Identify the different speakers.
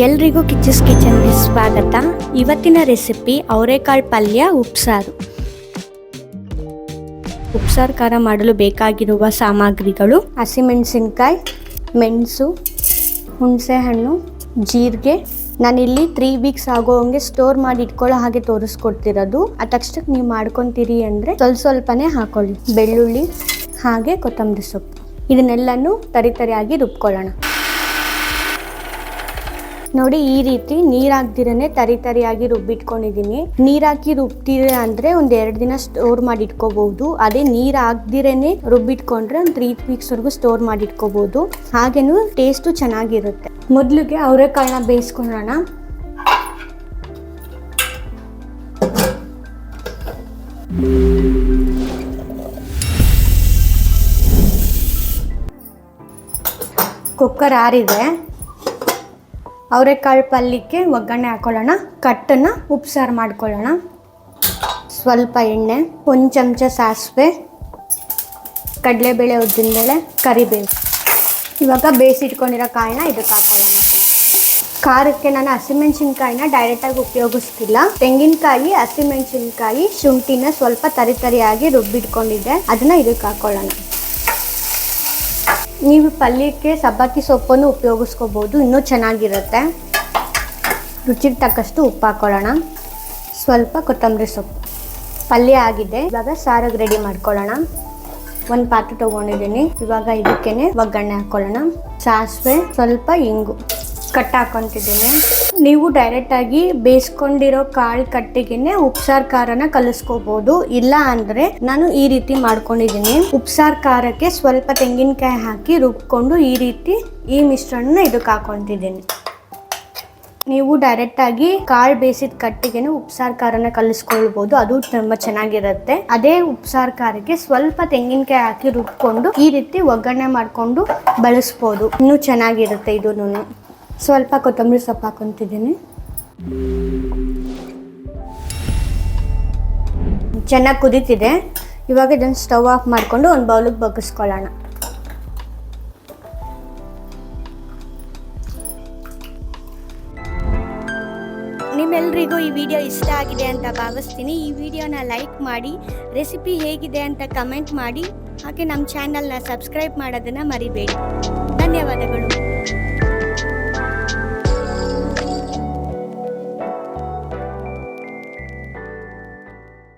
Speaker 1: ಎಲ್ರಿಗೂ ಕಿಚ್ಚಿಸ್ ಕಿಚನ್ಗೆ ಸ್ವಾಗತ. ಇವತ್ತಿನ ರೆಸಿಪಿ ಅವರೆಕಾಳು ಪಲ್ಯ ಉಪ್ಸಾರು. ಉಪ್ಸಾರು ಖಾರ ಮಾಡಲು ಬೇಕಾಗಿರುವ ಸಾಮಗ್ರಿಗಳು ಹಸಿಮೆಣಸಿನ್ಕಾಯಿ, ಮೆಣಸು, ಹುಣಸೆಹಣ್ಣು, ಜೀರಿಗೆ. ನಾನಿಲ್ಲಿ ತ್ರೀ ವೀಕ್ಸ್ ಆಗೋ ಹಂಗೆ ಸ್ಟೋರ್ ಮಾಡಿ ಇಟ್ಕೊಳ್ಳೋ ಹಾಗೆ ತೋರಿಸ್ಕೊಡ್ತಿರೋದು. ಆ ತಕ್ಷಣಕ್ಕೆ ನೀವು ಮಾಡ್ಕೊತೀರಿ ಅಂದರೆ ಸ್ವಲ್ಪ ಸ್ವಲ್ಪನೇ ಹಾಕೊಳ್ಳಿ. ಬೆಳ್ಳುಳ್ಳಿ, ಹಾಗೆ ಕೊತ್ತಂಬರಿ ಸೊಪ್ಪು. ಇದನ್ನೆಲ್ಲನೂ ತರಿತರಿಯಾಗಿ ರುಬ್ಕೊಳ್ಳೋಣ. ನೋಡಿ ಈ ರೀತಿ ನೀರ್ ಹಾಕ್ದಿರನೆ ತರಿ ತರಿಯಾಗಿ ರುಬ್ಬಿಟ್ಕೊಂಡಿದೀನಿ ನೀರ್ ಹಾಕಿ ರುಬ್ತೀರ ಅಂದ್ರೆ ಒಂದ್ ಎರಡ್ ದಿನ ಸ್ಟೋರ್ ಮಾಡಿ ಇಟ್ಕೋಬಹುದು ಅದೇ ನೀರ್ ಹಾಕ್ದಿರೇನೆ ರುಬ್ಬಿಟ್ಕೊಂಡ್ರೆ ಒಂದ್ ತ್ರೀ ವೀಕ್ಸ್ ವರೆಗೂ ಸ್ಟೋರ್ ಮಾಡಿ ಇಟ್ಕೋಬಹುದು ಹಾಗೇನು ಟೇಸ್ಟ್ ಚೆನ್ನಾಗಿರುತ್ತೆ. ಮೊದ್ಲಿಗೆ ಅವರೆಕಾಳನ್ನ ಬೇಯಿಸ್ಕೊಳ್ಳೋಣ. ಕುಕ್ಕರ್ ಆರಿದೆ. ಅವರೆಕಾಳು ಪಲ್ಯಕ್ಕೆ ಒಗ್ಗರಣೆ ಹಾಕೊಳ್ಳೋಣ, ಕಟ್ಟನ್ನು ಉಪ್ಸಾರು ಮಾಡ್ಕೊಳ್ಳೋಣ. ಸ್ವಲ್ಪ ಎಣ್ಣೆ, ಒಂದು ಚಮಚ ಸಾಸಿವೆ, ಕಡಲೆಬೇಳೆ ಉದ್ದಿನಬೇಳೆ ಕರಿಬೇವು. ಇವಾಗ ಬೇಯಿಸಿಟ್ಕೊಂಡಿರೋ ಕಾಳನ್ನ ಇದಕ್ಕೆ ಹಾಕೊಳ್ಳೋಣ. ಖಾರಕ್ಕೆ ನಾನು ಹಸಿಮೆಣಸಿನ್ಕಾಯಿನ ಡೈರೆಕ್ಟಾಗಿ ಉಪಯೋಗಿಸ್ತಿಲ್ಲ. ತೆಂಗಿನಕಾಯಿ, ಹಸಿಮೆಣಸಿನ್ಕಾಯಿ, ಶುಂಠಿನ ಸ್ವಲ್ಪ ತರಿ ತರಿಯಾಗಿ ರುಬ್ಬಿಟ್ಕೊಂಡಿದ್ದೆ. ಅದನ್ನು ಇದಕ್ಕೆ ಹಾಕೊಳ್ಳೋಣ. ನೀವು ಪಲ್ಯಕ್ಕೆ ಸಬ್ಬಕ್ಕಿ ಸೊಪ್ಪನ್ನು ಉಪಯೋಗಿಸ್ಕೋಬೋದು. ಇನ್ನೂ ಚೆನ್ನಾಗಿರುತ್ತೆ. ರುಚಿಗೆ ತಕ್ಕಷ್ಟು ಉಪ್ಪು ಹಾಕ್ಕೊಳ್ಳೋಣ ಸ್ವಲ್ಪ ಕೊತ್ತಂಬರಿ ಸೊಪ್ಪು. ಪಲ್ಯ ಆಗಿದೆ. ಇವಾಗ ಸಾರಿಗೆ ರೆಡಿ ಮಾಡ್ಕೊಳ್ಳೋಣ. ಒಂದು ಪಾತ್ರೆ ತೊಗೊಂಡಿದ್ದೀನಿ. ಇವಾಗ ಇದಕ್ಕೇನೆ ಒಗ್ಗರಣೆ ಹಾಕೊಳ್ಳೋಣ. ಸಾಸಿವೆ, ಸ್ವಲ್ಪ ಇಂಗು. ಕಟ್ ಹಾಕೊತಿದ್ದೀನಿ. ನೀವು ಡೈರೆಕ್ಟಾಗಿ ಬೇಯಿಸ್ಕೊಂಡಿರೋ ಕಾಳು ಕಟ್ಟಿಗೆನೆ ಉಪ್ಸಾರ್ ಖಾರನ ಕಲಿಸ್ಕೋಬಹುದು ಇಲ್ಲ ಅಂದ್ರೆ ನಾನು ಈ ರೀತಿ ಮಾಡ್ಕೊಂಡಿದ್ದೀನಿ. ಉಪ್ಸಾರ್ ಖಾರಕ್ಕೆ ಸ್ವಲ್ಪ ತೆಂಗಿನಕಾಯಿ ಹಾಕಿ ರುಬ್ಕೊಂಡು ಈ ರೀತಿ ಈ ಮಿಶ್ರಣನ ಇದಕ್ಕೆ ಹಾಕೊತಿದ್ದೀನಿ ನೀವು ಡೈರೆಕ್ಟಾಗಿ ಕಾಳು ಬೇಯಿಸಿದ ಕಟ್ಟಿಗೆನೆ ಉಪ್ಸಾರ್ ಖಾರನ ಕಲಿಸ್ಕೊಳ್ಬಹುದು ಅದು ತುಂಬ ಚೆನ್ನಾಗಿರುತ್ತೆ. ಅದೇ ಉಪ್ಸಾರ್ ಖಾರಕ್ಕೆ ಸ್ವಲ್ಪ ತೆಂಗಿನಕಾಯಿ ಹಾಕಿ ರುಬ್ಕೊಂಡು ಈ ರೀತಿ ಒಗ್ಗರಣೆ ಮಾಡಿಕೊಂಡು ಬಳಸ್ಬೋದು. ಇನ್ನೂ ಚೆನ್ನಾಗಿರುತ್ತೆ ಇದೂ. ಸ್ವಲ್ಪ ಕೊತ್ತಂಬರಿ ಸೊಪ್ಪು ಹಾಕೊತಿದ್ದೀನಿ. ಚೆನ್ನಾಗಿ ಕುದೀತಿದೆ. ಇವಾಗ ಇದನ್ನು ಸ್ಟವ್ ಆಫ್ ಮಾಡಿಕೊಂಡು ಒಂದು ಬೌಲಿಗೆ ಬಗ್ಗಿಸ್ಕೊಳ್ಳೋಣ ನಿಮ್ಮೆಲ್ರಿಗೂ ಈ ವಿಡಿಯೋ ಇಷ್ಟ ಆಗಿದೆ ಅಂತ ಭಾವಿಸ್ತೀನಿ. ಈ ವಿಡಿಯೋನ ಲೈಕ್ ಮಾಡಿ, ರೆಸಿಪಿ ಹೇಗಿದೆ ಅಂತ ಕಮೆಂಟ್ ಮಾಡಿ. ಹಾಗೆ ನಮ್ಮ ಚಾನಲ್ನ ಸಬ್ಸ್ಕ್ರೈಬ್ ಮಾಡೋದನ್ನು ಮರಿಬೇಡಿ. ಧನ್ಯವಾದಗಳು.